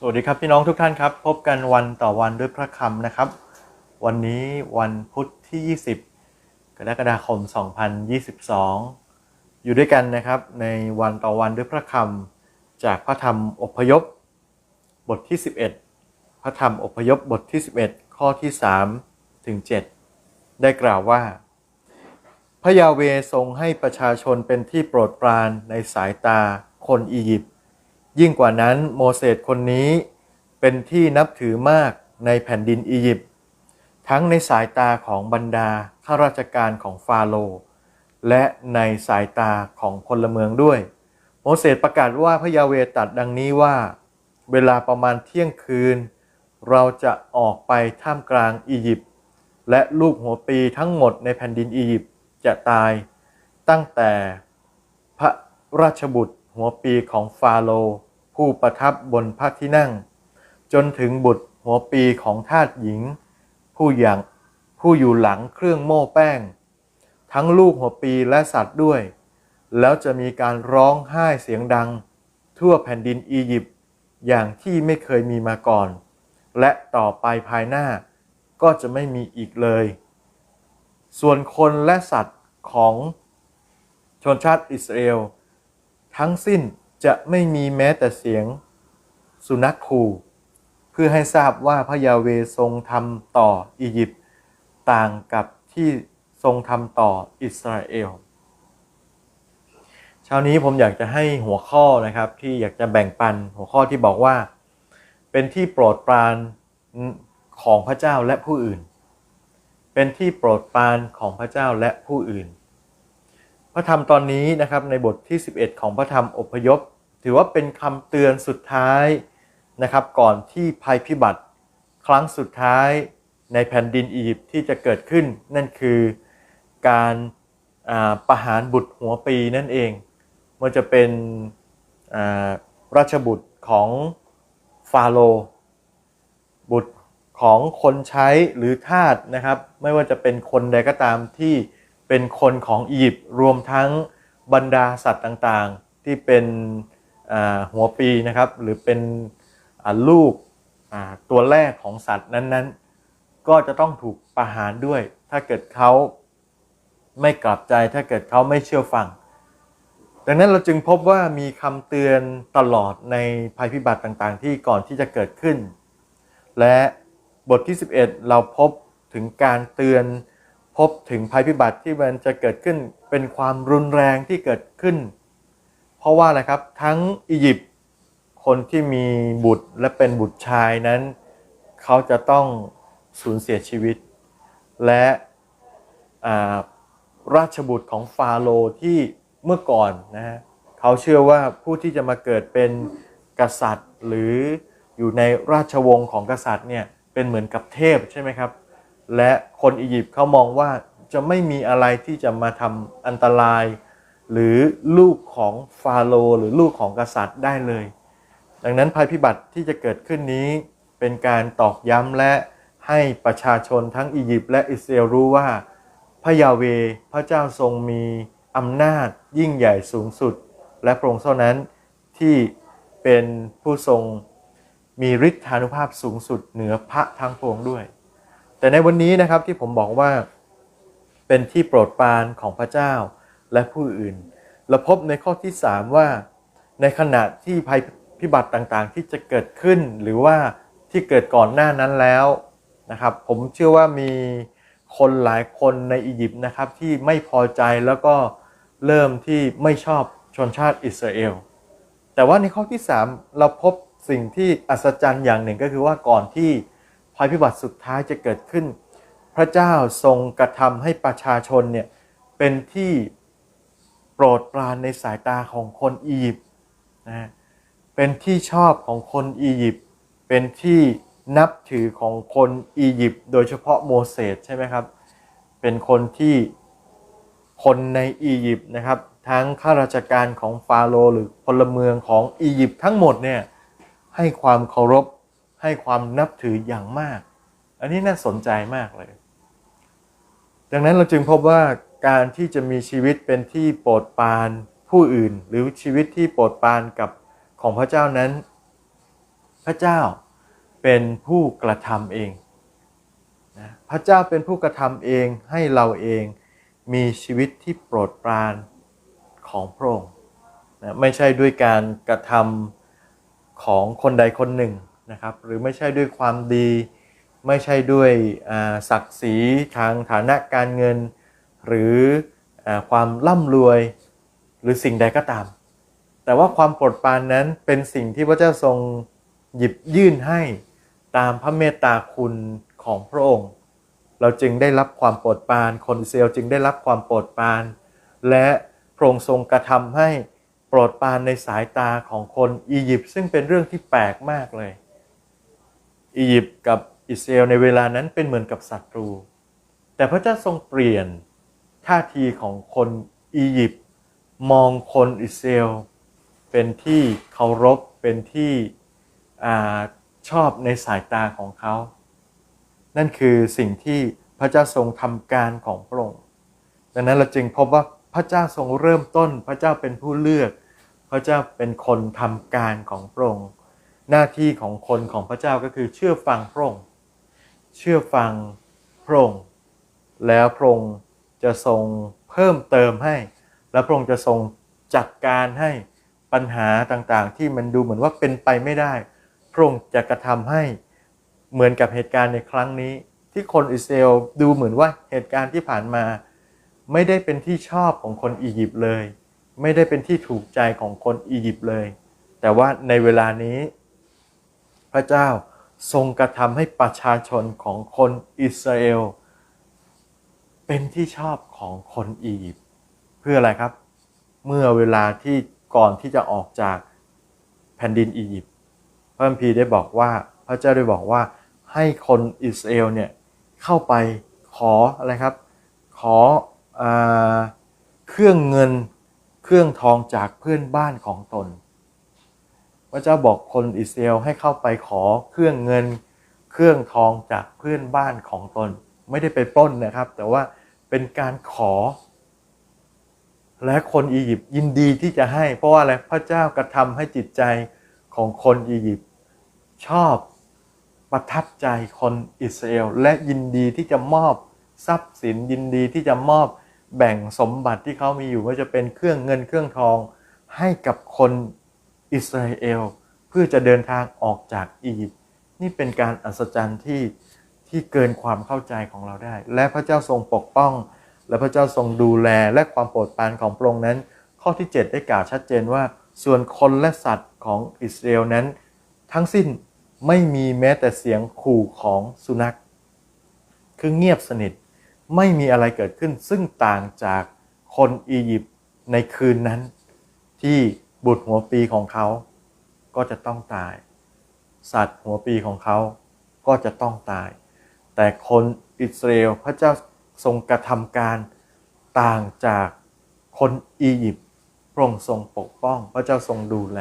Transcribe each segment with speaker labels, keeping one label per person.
Speaker 1: สวัสดีครับพี่น้องทุกท่านครับ พบกันวันต่อวันด้วยพระคำนะครับ วันนี้วันพุธที่ 20 กรกฎาคม 2022 อยู่ด้วยกันนะครับในวันต่อวันด้วยพระคำจากพระธรรมอพยพ บทที่ 11 พระธรรมอพยพบทที่ 11 ข้อที่3ถึง7ได้กล่าวว่า พระยาเวทรงให้ประชาชนเป็นที่โปรดปรานในสายตาคนอียิปต์ ยิ่งกว่านั้นโมเสสคนนี้เป็นที่นับถือมากในแผ่นดินอียิปต์ทั้งในสายตาของบรรดาข้าราชการของฟาโรห์และในสายตาของพลเมืองด้วย โมเสสประกาศว่าพระยาเวตัดดังนี้ว่า เวลาประมาณเที่ยงคืน เราจะออกไปท่ามกลางอียิปต์และลูกหัวปีทั้งหมดในแผ่นดินอียิปต์จะตาย ตั้งแต่พระราชบุตรหัวปีของฟาโรห์ ผู้ประทับบนพระที่นั่ง จนถึงบุตรหัวปีของทาสหญิง ผู้อย่างผู้อยู่หลังเครื่องโม่แป้ง ทั้งลูกหัวปีและสัตว์ด้วย แล้วจะมีการร้องไห้เสียงดัง ทั่วแผ่นดินอียิปต์อย่างที่ไม่เคยมีมาก่อน และต่อไปภายหน้าก็จะไม่มีอีกเลย ส่วนคนและสัตว์ของชนชาติอิสราเอล ทั้งสิ้น จะไม่มีแม้แต่เสียงสุนัขคู่ เพื่อให้ทราบว่าพระยาเวทรงทำต่ออียิปต์ต่างกับที่ทรงทำต่ออิสราเอลเช้านี้ผมอยากจะให้หัวข้อนะครับที่อยากจะแบ่งปันหัวข้อที่บอกว่า เป็นที่โปรดปรานของพระเจ้าและผู้อื่น เป็นที่โปรดปรานของพระเจ้าและผู้อื่น ระธรรมตอนนี้นะครับในบทที่ 11 ของพระธรรมอพยพ ถือว่าเป็นคำเตือนสุดท้ายนะครับก่อนที่ภัยพิบัติ ครั้งสุดท้ายในแผ่นดินอียิปต์ที่จะเกิดขึ้น นั่นคือการประหารบุตรหัวปีนั่นเองมันจะเป็นราชบุตรของฟาโรบุตรของคนใช้หรือทาสนะครับ ไม่ว่าจะเป็นคนใดก็ตามที่ เป็นคนของอียิปต์รวมทั้งบรรดาสัตว์ต่างๆ ที่เป็นหัวปีนะครับหรือเป็นลูกตัวแรกของสัตว์นั้นๆ ก็จะต้องถูกประหารด้วย ถ้าเกิดเขาไม่กลับใจถ้าเกิดเขาไม่เชื่อฟัง ดังนั้นเราจึงพบว่ามีคำเตือนตลอดในภัยพิบัติต่างๆ ที่ก่อนที่จะเกิดขึ้น และบทที่ 11 เราพบถึงการเตือน พบถึงภัยพิบัติที่มันจะเกิดขึ้นเป็นความรุนแรงที่เกิดขึ้น เพราะว่าอะไรครับทั้งอียิปต์คนที่มีบุตรและเป็นบุตรชายนั้น เขาจะต้องสูญเสียชีวิต และราชบุตรของฟาโรห์ที่เมื่อก่อนนะฮะเขาเชื่อว่าผู้ที่จะมาเกิดเป็นกษัตริย์ หรืออยู่ในราชวงศ์ของกษัตริย์เนี่ยเป็นเหมือนกับเทพใช่ไหมครับ และคนอียิปต์เขามองว่าจะไม่มีอะไรที่จะมาทำอันตราย หรือลูกของฟาโรหรือลูกของกษัตริย์ได้เลย ดังนั้นภัยพิบัติที่จะเกิดขึ้นนี้ เป็นการตอกย้ำและให้ประชาชนทั้งอียิปต์และอิสราเอลรู้ว่า พระยาเวพระเจ้าทรงมีอำนาจยิ่งใหญ่สูงสุด และพระองค์เท่านั้นที่เป็นผู้ทรงมีฤทธานุภาพสูงสุดเหนือพระทั้งปวงด้วย แต่ในวันนี้นะครับที่ผมบอกว่าเป็นที่โปรดปรานของพระเจ้าและผู้อื่น เราพบในข้อที่ 3 ว่า ในขณะที่ภัยพิบัติต่างๆ ที่จะเกิดขึ้นหรือว่าที่เกิดก่อนหน้านั้นแล้วนะครับ ผมเชื่อว่ามีคนหลายคนในอียิปต์นะครับที่ไม่พอใจแล้วก็เริ่มที่ไม่ชอบชนชาติอิสราเอล แต่ว่าในข้อที่ 3 เราพบสิ่งที่อัศจรรย์อย่างหนึ่งก็คือว่าก่อนที่ ภัยพิบัติสุดท้ายจะเกิดขึ้น พระเจ้าทรงกระทำให้ประชาชนเนี่ยเป็นที่โปรดปรานในสายตาของคนอียิปต์นะเป็นที่ชอบของคนอียิปต์เป็นที่นับถือของคนอียิปต์โดยเฉพาะโมเสสใช่ไหมครับ เป็นคนที่คนในอียิปต์นะครับ ทั้งข้าราชการของฟาโรหรือพลเมืองของอียิปต์ทั้งหมดเนี่ยให้ความเคารพ ให้ความนับถืออย่างมาก อันนี้น่าสนใจมากเลย ดังนั้นเราจึงพบว่าการที่จะมีชีวิตเป็นที่โปรดปรานผู้อื่น หรือชีวิตที่โปรดปรานกับของพระเจ้านั้น พระเจ้าเป็นผู้กระทำเองนะพระเจ้าเป็นผู้กระทำเองให้เราเองมีชีวิตที่โปรดปรานของพระองค์นะไม่ใช่ด้วยการกระทำของคนใดคนหนึ่ง นะครับหรือไม่ใช่ด้วยความดี ไม่ใช่ด้วยศักดิ์ศรีทางฐานะการเงิน หรืออความร่ำรวยหรือสิ่งใดก็ตาม แต่ว่าความโปรดปรานนั้นเป็นสิ่งที่พระเจ้าทรงหยิบยื่นให้ตามพระเมตตาคุณของพระองค์ เราจึงได้รับความโปรดปรานคนอิสราเอลจึงได้รับความโปรดปราน และพระองค์ทรงกระทำให้โปรดปรานในสายตาของคนอียิปต์ซึ่งเป็นเรื่องที่แปลกมากเลย อียิปต์กับอิสราเอลในเวลานั้นเป็นเหมือนกับศัตรู แต่พระเจ้าทรงเปลี่ยนท่าทีของคนอียิปต์มองคนอิสราเอลเป็นที่เคารพเป็นที่อชอบในสายตาของเขา นั่นคือสิ่งที่พระเจ้าทรงทำการของพระองค์ ดังนั้นเราจึงพบว่าพระเจ้าทรงเริ่มต้น พระเจ้าเป็นผู้เลือก พระเจ้าเป็นคนทำการของพระองค์ หน้าที่ของคนของพระเจ้าก็คือเชื่อฟังพระองค์เชื่อฟังพระองค์แล้วพระองค์จะทรงเพิ่มเติมให้ และพระองค์จะทรงจัดการให้ปัญหาต่างๆ ที่มันดูเหมือนว่าเป็นไปไม่ได้ พระองค์จะกระทำให้เหมือนกับเหตุการณ์ในครั้งนี้ ที่คนอิสราเอลดูเหมือนว่าเหตุการณ์ที่ผ่านมา ไม่ได้เป็นที่ชอบของคนอียิปต์เลย ไม่ได้เป็นที่ถูกใจของคนอียิปต์เลย แต่ว่าในเวลานี้ พระเจ้าทรงกระทำให้ประชาชนของคนอิสราเอล เป็นที่ชอบของคนอียิปต์เพื่ออะไรครับ เมื่อเวลาที่ก่อนที่จะออกจากแผ่นดินอียิปต์พระคัมภีร์ได้บอกว่าพระเจ้าได้บอกว่าให้คนอิสราเอลเนี่ยเข้าไปขออะไรครับ ขออเครื่องเงินเครื่องทองจากเพื่อนบ้านของตน พระเจ้าบอกคนอิสราเอลให้เข้าไปขอเครื่องเงินเครื่องทองจากเพื่อนบ้านของตน ไม่ได้ไปปล้นนะครับ แต่ว่าเป็นการขอ และคนอียิปต์ยินดีที่จะให้ เพราะว่าอะไรพระเจ้ากระทำให้จิตใจของคนอียิปต์ชอบประทับใจคนอิสราเอลและยินดีที่จะมอบทรัพย์สินยินดีที่จะมอบแบ่งสมบัติที่เขามีอยู่ว่าจะเป็นเครื่องเงินเครื่องทองให้กับคน อิสราเอล เพื่อจะเดินทางออกจากอียิปต์นี่เป็นการอัศจรรย์ที่ที่เกินความเข้าใจของเราได้ และพระเจ้าทรงปกป้อง และพระเจ้าทรงดูแลและความโปรดปรานของพระองค์นั้น ข้อที่ 7 ได้กล่าวชัดเจนว่า ส่วนคนและสัตว์ของอิสราเอลนั้น ทั้งสิ้นไม่มีแม้แต่เสียงขู่ของสุนัข คือเงียบสนิทไม่มีอะไรเกิดขึ้นซึ่งต่างจากคนอียิปต์ในคืนนั้นที่ บุตรหัวปีของเขาก็จะต้องตาย สัตว์หัวปีของเขาก็จะต้องตาย แต่คนอิสราเอลพระเจ้าทรงกระทำการต่างจากคนอียิปต์พระองค์ทรงปกป้อง พระเจ้าทรงดูแล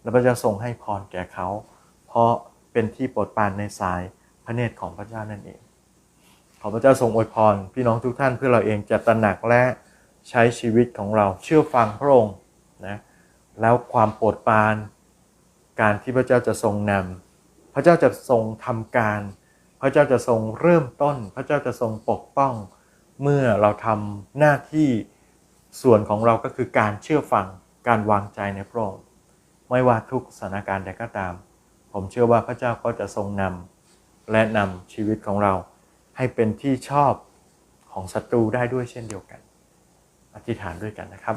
Speaker 1: และพระเจ้าทรงให้พรแก่เขา เพราะเป็นที่โปรดปรานในสายพระเนตรของพระเจ้านั่นเอง ขอพระเจ้าทรงอวยพรพี่น้องทุกท่านเพื่อเราเองจะตระหนักและใช้ชีวิตของเราเชื่อฟังพระองค์นะ แล้วความโปรดปราน การที่พระเจ้าจะทรงนำพระเจ้าจะทรงทำการ พระเจ้าจะทรงเริ่มต้น พระเจ้าจะทรงปกป้อง เมื่อเราทำหน้าที่ส่วนของเราก็คือการเชื่อฟังการวางใจในพระองค์ไม่ว่าทุกสถานการณ์ใดก็ตาม ผมเชื่อว่าพระเจ้าก็จะทรงนำและนำชีวิตของเรา ให้เป็นที่ชอบของศัตรูได้ด้วยเช่นเดียวกัน อธิษฐานด้วยกันนะครับ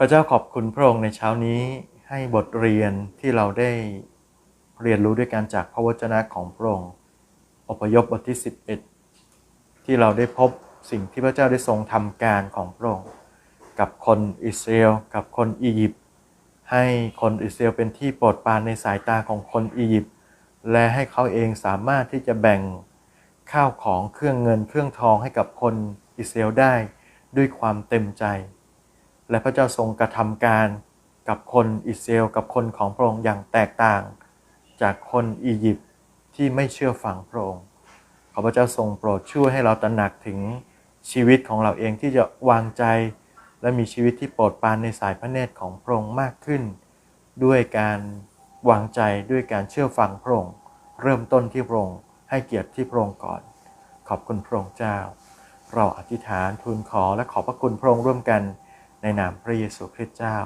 Speaker 1: พระเจ้าขอบคุณพระองค์ในเช้านี้ให้บทเรียนที่เราได้เรียนรู้ด้วยกันจากพระวจนะของพระองค์อพยพบทที่ 11 ที่เราได้พบสิ่งที่พระเจ้าได้ทรงทำการของพระองค์กับคนอิสราเอลกับคนอียิปต์ให้คนอิสราเอลเป็นที่โปรดปรานในสายตาของคนอียิปต์และให้เขาเองสามารถที่จะแบ่งข้าวของเครื่องเงินเครื่องทองให้กับคนอิสราเอลได้ด้วยความเต็มใจ และพระเจ้าทรงกระทำการกับคนอิสราเอลกับคนของพระองค์อย่างแตกต่าง จากคนอียิปต์ที่ไม่เชื่อฟังพระองค์ขอพระเจ้าทรงโปรดช่วยให้เราตระหนักถึงชีวิตของเราเองที่จะวางใจ และมีชีวิตที่โปรดปรานในสายพระเนตรของพระองค์มากขึ้น ด้วยการวางใจด้วยการเชื่อฟังพระองค์เริ่มต้นที่พระองค์ให้เกียรติที่พระองค์ก่อน ขอบคุณพระองค์เจ้า เราอธิษฐานทูลขอและขอบพระคุณพระองค์ร่วมกัน ในนามพระเยซูคริสต์เจ้า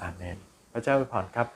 Speaker 1: อาเมน พระเจ้าอวยพรครับ